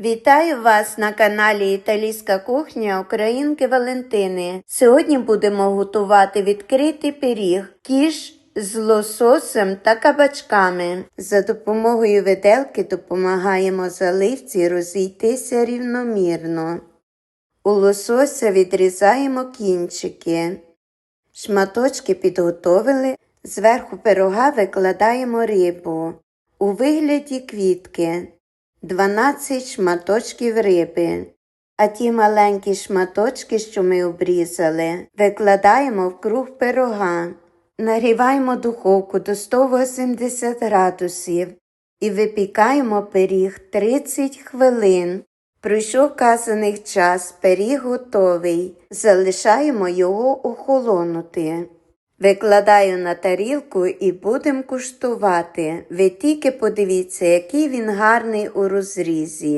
Вітаю вас на каналі Італійська кухня Українки Валентини. Сьогодні будемо готувати відкритий пиріг кіш з лососем та кабачками. За допомогою виделки допомагаємо заливці розійтися рівномірно. У лосося відрізаємо кінчики. Шматочки підготовили. Зверху пирога викладаємо рибу у вигляді квітки. 12 шматочків риби. А ті маленькі шматочки, що ми обрізали, викладаємо в круг пирога. Нагріваємо духовку до 180 градусів і випікаємо пиріг 30 хвилин. Пройшов вказаний час, пиріг готовий. Залишаємо його охолонути. Викладаю на тарілку і будемо куштувати. Ви тільки подивіться, який він гарний у розрізі.